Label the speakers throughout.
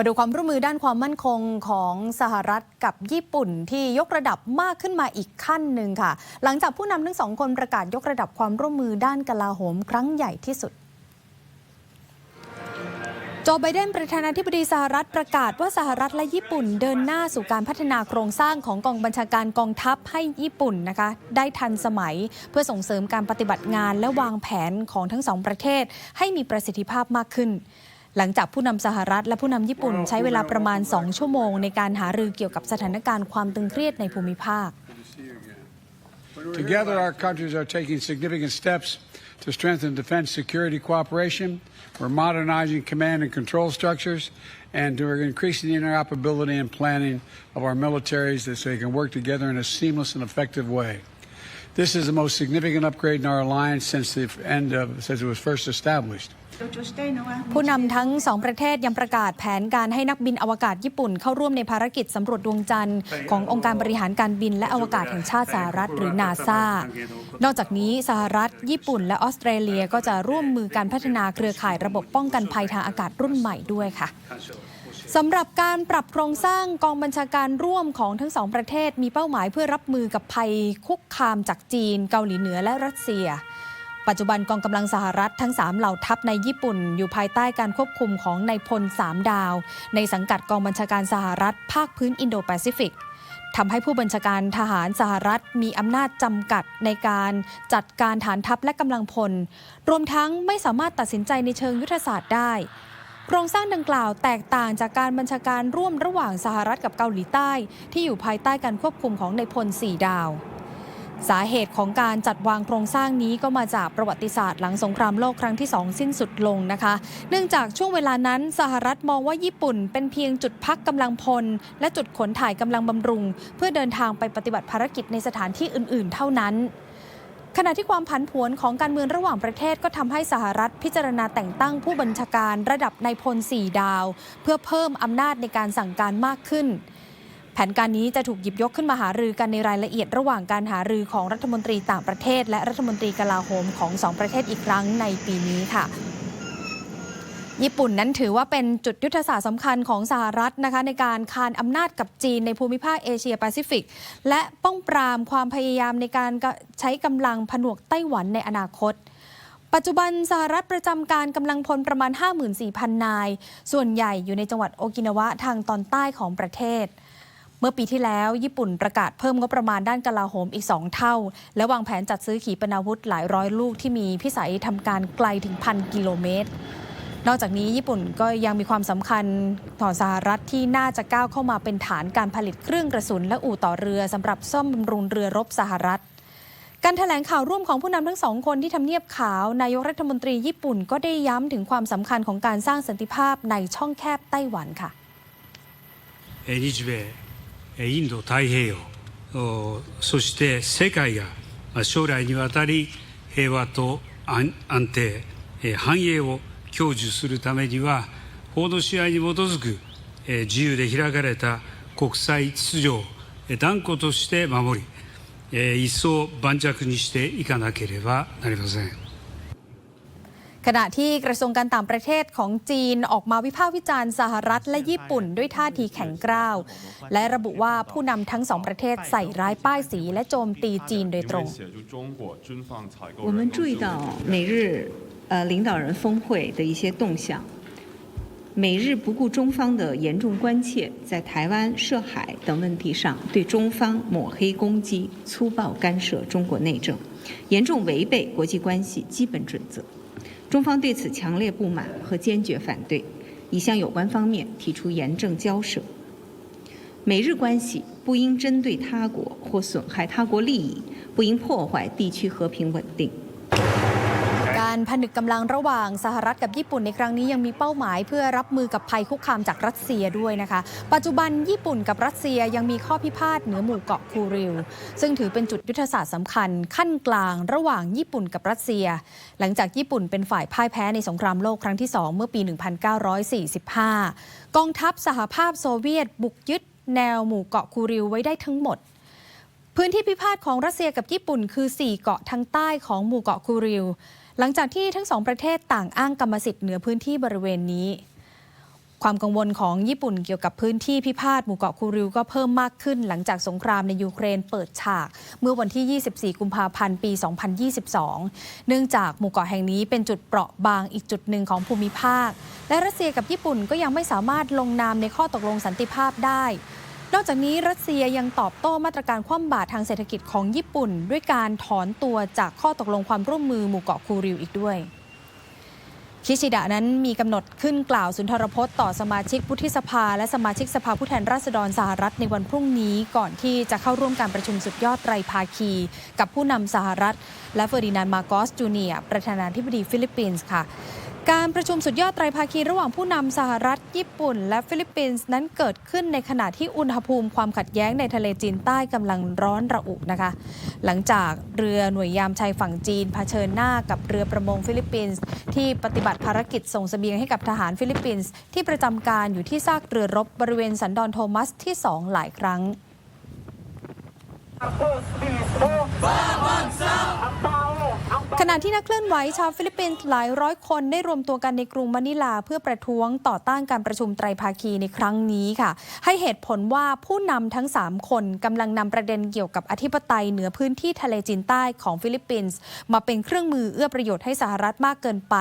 Speaker 1: มาดูความร่วมมือด้านความมั่นคงของสหรัฐกับญี่ปุ่นที่ยกระดับมากขึ้นมาอีกขั้นหนึ่งค่ะ หลังจากผู้นำทั้งสองคนประกาศยกระดับความร่วมมือด้านกลาโหมครั้งใหญ่ที่สุดโจไบเดนประธานาธิบดีสหรัฐประกาศว่าสหรัฐและญี่ปุ่นเดินหน้าสู่การพัฒนาโครงสร้างของกองบัญชาการกองทัพให้ญี่ปุ่นนะคะได้ทันสมัยเพื่อส่งเสริมการปฏิบัติงานและวางแผนของทั้งสองประเทศให้มีประสิทธิภาพมากขึ้น หลังจากผู้นำสหรัฐและผู้นำญี่ปุ่นใช้เวลาประมาณ 2 ชั่วโมง ในการหารือเกี่ยวกับสถานการณ์ความตึงเครียดในภูมิภาค
Speaker 2: Together, our countries are taking significant steps to strengthen defense security cooperation. We're modernizing command and control structures, and we're increasing the interoperability and planning of our militaries so they can work together in a seamless and effective way. This is the most significant upgrade in our alliance since the end of since it was first established.
Speaker 1: ผู้นำทั้งสองประเทศยังประกาศแผนการให้นักบินอวกาศญี่ปุ่น เข้าร่วมในภารกิจสำรวจดวงจันทร์ขององค์การบริหารการบินและอวกาศแห่งชาติสหรัฐหรือนาซานอกจากนี้สหรัฐ ญี่ปุ่น และออสเตรเลียก็จะร่วมมือการพัฒนาเครือข่ายระบบป้องกันภัยทางอากาศรุ่นใหม่ด้วยค่ะสำหรับการปรับโครงสร้างกองบัญชาการร่วมของทั้งสองประเทศมีเป้าหมายเพื่อรับมือกับภัยคุกคามจากจีน เกาหลีเหนือและรัสเซีย ปัจจุบันกองกำลังสหรัฐทั้ง 3 เหล่าทัพในญี่ปุ่น อยู่ภายใต้การควบคุมของนายพล 3 ดาว ในสังกัดกองบัญชาการสหรัฐ ภาคพื้นอินโดแปซิฟิกทำให้ผู้บัญชาการทหารสหรัฐมีอำนาจจำกัดในการจัดการฐานทัพและกำลังพล รวมทั้งไม่สามารถตัดสินใจในเชิงยุทธศาสตร์ได้โครงสร้างดังกล่าวแตกต่างจากการบัญชาการร่วมระหว่างสหรัฐกับเกาหลีใต้ ที่อยู่ภายใต้การควบคุมของนายพลสี่ดาว สาเหตุของการจัดวางโครงสร้างนี้ก็มาจากประวัติศาสตร์หลังสงครามโลกครั้งที่ 2 สิ้นสุดลงนะคะ เนื่องจากช่วงเวลานั้นสหรัฐมองว่าญี่ปุ่นเป็นเพียงจุดพักกำลังพล และจุดขนถ่ายกำลังบำรุง เพื่อเดินทางไปปฏิบัติภารกิจในสถานที่อื่น ๆ เท่านั้นขณะที่ความผันผวนของการเมืองระหว่างประเทศก็ทำให้สหรัฐพิจารณาแต่งตั้งผู้บัญชาการระดับนายพล 4 ดาว เพื่อเพิ่มอำนาจในการสั่งการมากขึ้น ผนการนี้จะถูกหยิบยกขึ้นมาหารือกันในรายละเอียดระหว่างการหารือของรัฐมนตรีต่างประเทศ และรัฐมนตรีกลาโหมของสองประเทศอีกครั้งในปีนี้ค่ะญี่ปุ่นนั้นถือว่าเป็นจุดยุทธศาสตร์สำคัญของสหรัฐนะคะในการคานอำนาจกับจีนในภูมิภาคเอเชียแปซิฟิก และป้องปรามความพยายามในการใช้กำลังผนวกไต้หวันในอนาคต ปัจจุบันสหรัฐประจำการกำลังพลประมาณ 54,000 นาย ส่วนใหญ่อยู่ในจังหวัดโอกินาวะทางตอนใต้ของประเทศ เมื่อปีที่แล้วญี่ปุ่นประกาศเพิ่มงบประมาณด้านกลาโหมอีก 2 เท่า และวางแผนจัดซื้อขีปนาวุธหลายร้อยลูกที่มีพิสัยทำการไกลถึงพันกิโลเมตร นอกจากนี้ญี่ปุ่นก็ยังมีความสำคัญต่อสหรัฐที่น่าจะก้าวเข้ามาเป็นฐานการผลิตเครื่องกระสุนและอู่ต่อเรือสำหรับซ่อมบำรุงเรือรบสหรัฐการถแถลงข่าวร่วมของผู้นำทั้งสองคนที่ทำเนียบขาว นายกรัฐมนตรีญี่ปุ่นก็ได้ย้ำถึงความสำคัญของการสร้างสันติภาพในช่องแคบไต้หวันค่ะ
Speaker 3: インド太平洋、そして世界が将来にわたり平和と安定、繁栄を享受するためには、法の支配に基づく自由で開かれた国際秩序を断固として守り、一層盤石にしていかなければなりません。
Speaker 1: ขณะที่กระทรวงการต่างประเทศของจีนออกมาวิพากษ์วิจารณ์สหรัฐและญี่ปุ่นด้วยท่าทีแข็งกร้าว และระบุว่าผู้นำทั้งสองประเทศใส่ร้ายป้ายสีและโจมตีจีนโดยตรง
Speaker 4: 写就中国军放采购
Speaker 5: 我们注意到美日呃领导人峰会的一些动向，美日不顾中方的严重关切，在台湾涉海等问题上对中方抹黑攻击、粗暴干涉中国内政，严重违背国际关系基本准则。 中方对此强烈不满和坚决反对，已向有关方面提出严正交涉。美日关系不应针对他国或损害他国利益，不应破坏地区和平稳定。
Speaker 1: การผนึกกำลังระหว่างสหรัฐกับญี่ปุ่นในครั้งนี้ยังมีเป้าหมายเพื่อรับมือกับภัยคุกคามจากรัสเซียด้วยนะคะ ปัจจุบันญี่ปุ่นกับรัสเซียยังมีข้อพิพาทเหนือหมู่เกาะคูริล ซึ่งถือเป็นจุดยุทธศาสตร์สำคัญขั้นกลางระหว่างญี่ปุ่นกับรัสเซีย หลังจากญี่ปุ่นเป็นฝ่ายพ่ายแพ้ในสงครามโลกครั้งที่ 2 เมื่อปี 1945 กองทัพสหภาพโซเวียตบุกยึดแนวหมู่เกาะคูริลไว้ได้ทั้งหมดพื้นที่พิพาทของรัสเซียกับญี่ปุ่นคือ 4 เกาะทางใต้ของหมู่เกาะคูริล หลังจากที่ทั้งสองประเทศต่างอ้างกรรมสิทธิ์เหนือพื้นที่บริเวณนี้ ความกังวลของญี่ปุ่นเกี่ยวกับพื้นที่พิพาทหมู่เกาะคูริวก็เพิ่มมากขึ้น หลังจากสงครามในยูเครนเปิดฉาก เมื่อวันที่ 24 กุมภาพันธ์ปี 2022 เนื่องจากหมู่เกาะแห่งนี้เป็นจุดเปราะบางอีกจุดหนึ่งของภูมิภาค และรัสเซียกับญี่ปุ่นก็ยังไม่สามารถลงนามในข้อตกลงสันติภาพได้ นอกจากนี้รัสเซียยังตอบโต้มาตรการคว่ำบาตรทางเศรษฐกิจของญี่ปุ่น ด้วยการถอนตัวจากข้อตกลงความร่วมมือหมู่เกาะคูริวอีกด้วย คิชิดะนั้นมีกำหนดขึ้นกล่าวสุนทรพจน์ต่อสมาชิกวุฒิสภา และสมาชิกสภาผู้แทนราษฎรสหรัฐในวันพรุ่งนี้ ก่อนที่จะเข้าร่วมการประชุมสุดยอดไตรภาคี กับผู้นำสหรัฐ และเฟอร์ดินานมาโกสจูเนียประธานาธิบดีฟิลิปปินส์ค่ะ การประชุมสุดยอดไตรภาคีระหว่างผู้นำสหรัฐ ญี่ปุ่น และฟิลิปปินส์นั้นเกิดขึ้นในขณะที่อุณหภูมิความขัดแย้งในทะเลจีนใต้กำลังร้อนระอุนะคะ หลังจากเรือหน่วยยามชายฝั่งจีนเผชิญหน้ากับเรือประมงฟิลิปปินส์ที่ปฏิบัติภารกิจส่งเสบียงให้กับทหารฟิลิปปินส์ที่ประจำการอยู่ที่ซากเรือรบบริเวณสันดอนโทมัสที่ 2 หลายครั้ง ขณะที่นักเคลื่อนไหวชาวฟิลิปปินส์หลายร้อยคนได้รวมตัวกันในกรุงมะนิลา เพื่อประท้วงต่อต้านการประชุมไตรภาคีในครั้งนี้ค่ะ ให้เหตุผลว่าผู้นำทั้ง 3 คนกำลังนำประเด็นเกี่ยวกับอธิปไตยเหนือพื้นที่ทะเลจีนใต้ของฟิลิปปินส์มาเป็นเครื่องมือเอื้อประโยชน์ให้สหรัฐมากเกินไป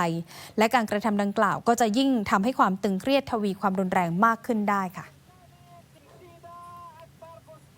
Speaker 1: และการกระทำดังกล่าวก็จะยิ่งทำให้ความตึงเครียดทวีความรุนแรงมากขึ้นได้ค่ะ